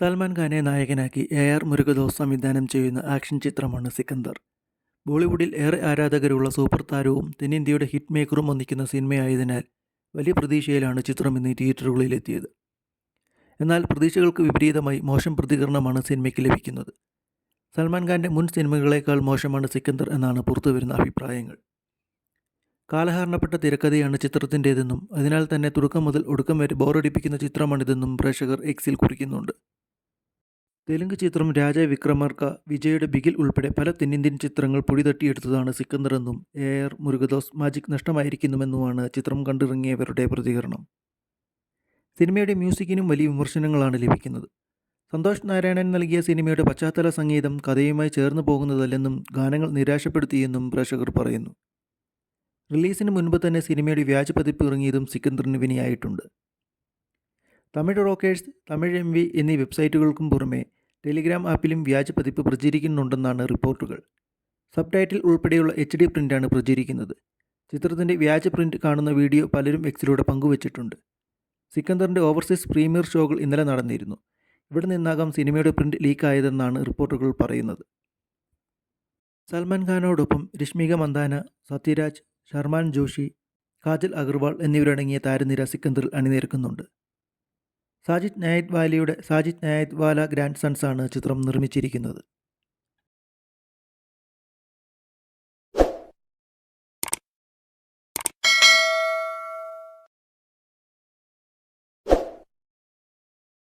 സൽമാൻ ഖാനെ നായകനാക്കി A R Murugadoss സംവിധാനം ചെയ്യുന്ന ആക്ഷൻ ചിത്രമാണ് സിക്കന്ദർ. ബോളിവുഡിൽ ഏറെ ആരാധകരുള്ള സൂപ്പർ താരവും തെന്നിന്ത്യയുടെ ഹിറ്റ് മേക്കറും ഒന്നിക്കുന്ന സിനിമയായതിനാൽ വലിയ പ്രതീക്ഷയിലാണ് ചിത്രം ഇന്ന് തിയേറ്ററുകളിലെത്തിയത്. എന്നാൽ പ്രതീക്ഷകൾക്ക് വിപരീതമായി മോശം പ്രതികരണമാണ് സിനിമയ്ക്ക് ലഭിക്കുന്നത്. സൽമാൻ ഖാന്റെ മുൻ സിനിമകളേക്കാൾ മോശമാണ് സിക്കന്ദർ എന്നാണ് പുറത്തുവരുന്ന അഭിപ്രായങ്ങൾ. കാലഹരണപ്പെട്ട തിരക്കഥയാണ് ചിത്രത്തിന്റേതെന്നും അതിനാൽ തന്നെ തുടക്കം മുതൽ ഒടുക്കം വരെ ബോറടിപ്പിക്കുന്ന ചിത്രമാണിതെന്നും പ്രേക്ഷകർ എക്സിൽ കുറിക്കുന്നുണ്ട്. തെലുങ്ക് ചിത്രം രാജ വിക്രമർക്ക വിജയുടെ ബിഗിൽ ഉൾപ്പെടെ പല തെന്നിന്ത്യൻ ചിത്രങ്ങൾ പൊടിതട്ടിയെടുത്തതാണ് സിക്കന്ദർ എന്നും എ ആർ മുരുകദോസ് മാജിക് നഷ്ടമായിരിക്കുന്നുവെന്നുമാണ് ചിത്രം കണ്ടിറങ്ങിയവരുടെ പ്രതികരണം. സിനിമയുടെ മ്യൂസിക്കിനും വലിയ വിമർശനങ്ങളാണ് ലഭിക്കുന്നത്. സന്തോഷ് നാരായണൻ നൽകിയ സിനിമയുടെ പശ്ചാത്തല സംഗീതം കഥയുമായി ചേർന്നു പോകുന്നതല്ലെന്നും ഗാനങ്ങൾ നിരാശപ്പെടുത്തിയെന്നും പ്രേക്ഷകർ പറയുന്നു. റിലീസിന് മുൻപ് തന്നെ സിനിമയുടെ വ്യാജ പതിപ്പ് ഇറങ്ങിയതും സിക്കന്ദറിന് വിനിയായിട്ടുണ്ട്. Tamil rockers Tamil M V എന്നീ വെബ്സൈറ്റുകൾക്കും പുറമെ ടെലിഗ്രാം ആപ്പിലും വ്യാജ പതിപ്പ് പ്രചരിക്കുന്നുണ്ടെന്നാണ് റിപ്പോർട്ടുകൾ. സബ് ടൈറ്റിൽ ഉൾപ്പെടെയുള്ള എച്ച് ഡി പ്രിന്റാണ് പ്രചരിക്കുന്നത്. ചിത്രത്തിന്റെ വ്യാജ പ്രിന്റ് കാണുന്ന വീഡിയോ പലരും എക്സിലൂടെ പങ്കുവച്ചിട്ടുണ്ട്. സിക്കന്ദറിന്റെ ഓവർസീസ് പ്രീമിയർ ഷോകൾ ഇന്നലെ നടന്നിരുന്നു. ഇവിടെ നിന്നാകാം സിനിമയുടെ പ്രിന്റ് ലീക്കായതെന്നാണ് റിപ്പോർട്ടുകൾ പറയുന്നത്. സൽമാൻ ഖാനോടൊപ്പം രശ്മിക മന്ദാന സത്യരാജ് ഷർമാൻ ജോഷി കാജൽ അഗർവാൾ എന്നിവരടങ്ങിയ താരനിര സിക്കന്ദറിൽ അണിനിരക്കുന്നുണ്ട്. സാജിദ് നായത് വാലയുടെ സാജിദ് നായത് വാല ഗ്രാൻഡ് സൺസാണ് ചിത്രം നിർമ്മിച്ചിരിക്കുന്നത്.